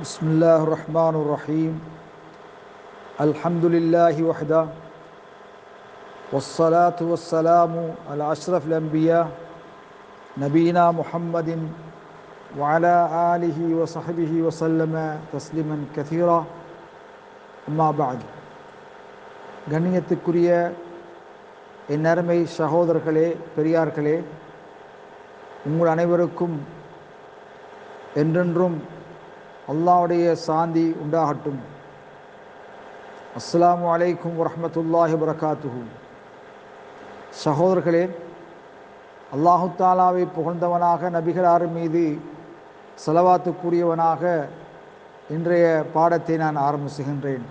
بسم الله الرحمن الرحيم الحمد لله وحده والصلاة والسلام على أشرف الأنبياء نبينا محمد وعلى آله وصحبه وسلم تسليما كثيرا أما بعد கண்ணியத்துக்குரிய என் அருமை சகோதரர்களே பெரியார்களே உங்கள் அனைவருக்கும் என்றென்றும் அல்லாவுடைய சாந்தி உண்டாகட்டும். அஸ்ஸலாமு அலைக்கும் வரமத்துல்லாஹி வரகாத்துஹு சகோதரர்களே அல்லாஹு தாலாவை புகழ்ந்தவனாக நபிகளார் மீது செலவாத்துக்குரியவனாக இன்றைய பாடத்தை நான் ஆரம்பிச்சுகின்றேன்.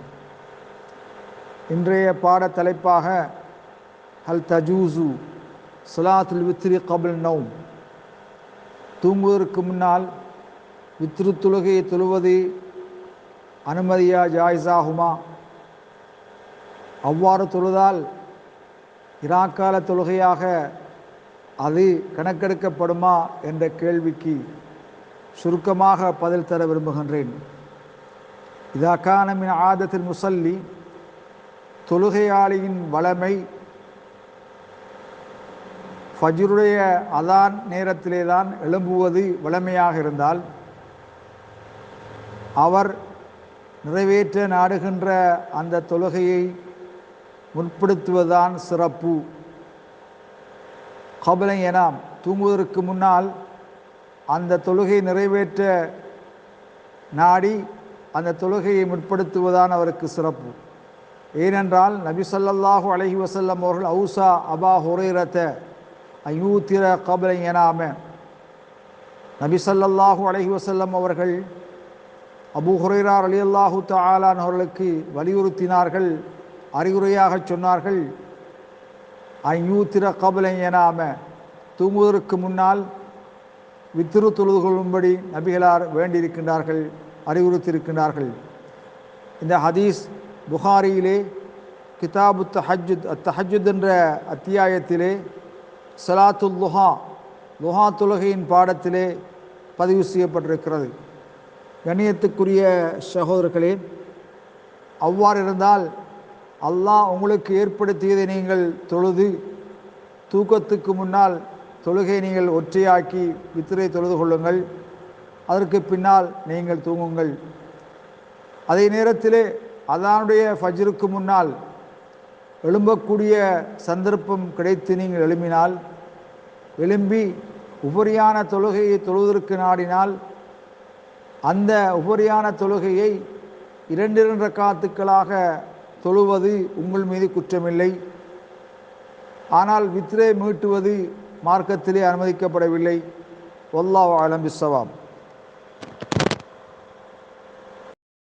இன்றைய பாட தலைப்பாக ஹல் தஜூசு சலாத்துல் வித்ரி கபில் நௌம். தூங்குவதற்கு முன்னால் வித்ரு தொழுகையை தொழுவது அனுமதியா ஜாயிஸாகுமா? அவ்வாறு தொழுதால் இராக்கால தொழுகையாக அது கணக்கெடுக்கப்படுமா என்ற கேள்விக்கு சுருக்கமாக பதில் தர விரும்புகின்றேன். இது அக்கானமின் ஆதத்தில் முசல்லி தொழுகையாளியின் வளமை ஃபஜ்ருடைய அதான் நேரத்திலே தான் எழும்புவது வளமையாக இருந்தால் அவர் நிறைவேற்ற நாடுகின்ற அந்த தொழுகையை முற்படுத்துவதுதான் சிறப்பு. கபலை எனாம் தூங்குவதற்கு முன்னால் அந்த தொழுகை நிறைவேற்ற நாடி அந்த தொழுகையை முற்படுத்துவதான் அவருக்கு சிறப்பு. ஏனென்றால் நபி சொல்லல்லாஹு அலஹி வசல்லம் அவர்கள் அவுசா அபா ஹுரைரத்த அயூத்திர கபலை எனாம நபி சல்லல்லாஹு அலஹி வசல்லம் அவர்கள் அபு ஹுரைரார் அலி அல்லாஹு தாலான் அவர்களுக்கு வலியுறுத்தினார்கள் அறிகுறையாக சொன்னார்கள் ஐயூத்திர கபலை எனாம. தூங்குவதற்கு முன்னால் வித்திரு தொழுது கொள்ளும்படி நபிகளார் வேண்டியிருக்கின்றார்கள் அறிவுறுத்தியிருக்கின்றார்கள். இந்த ஹதீஸ் புகாரியிலே கிதாபு தஹஜுத் தஹஜுத் என்ற அத்தியாயத்திலே சலாத்துல் லுஹா லுஹா தொழுகையின் பாடத்திலே பதிவு செய்யப்பட்டிருக்கிறது. கண்ணியத்துக்குரிய சகோதரர்களே அவ்வாறு இருந்தால் அல்லாஹ் உங்களுக்கு ஏற்படுத்தியதை நீங்கள் தொழுது தூக்கத்துக்கு முன்னால் தொழுகை நீங்கள் ஒற்றையாக்கி வித்திரை தொழுது கொள்ளுங்கள். அதற்கு பின்னால் நீங்கள் தூங்குங்கள். அதே நேரத்திலே அதனுடைய ஃபஜ்ருக்கு முன்னால் எழும்பக்கூடிய சந்தர்ப்பம் கிடைத்து நீங்கள் எழும்பினால் எழும்பி உபரியான தொழுகையை தொழுவதற்கு நாடினால் அந்த உபரியான தொழுகையை இரண்டு இரண்டு காத்துக்களாக தொழுவது உங்கள் மீது குற்றமில்லை. ஆனால் வித்ரே மீட்டுவது மார்க்கத்திலே அனுமதிக்கப்படவில்லை. ஒல்லாவ் ஆலம் பிஸ்ஸவாம்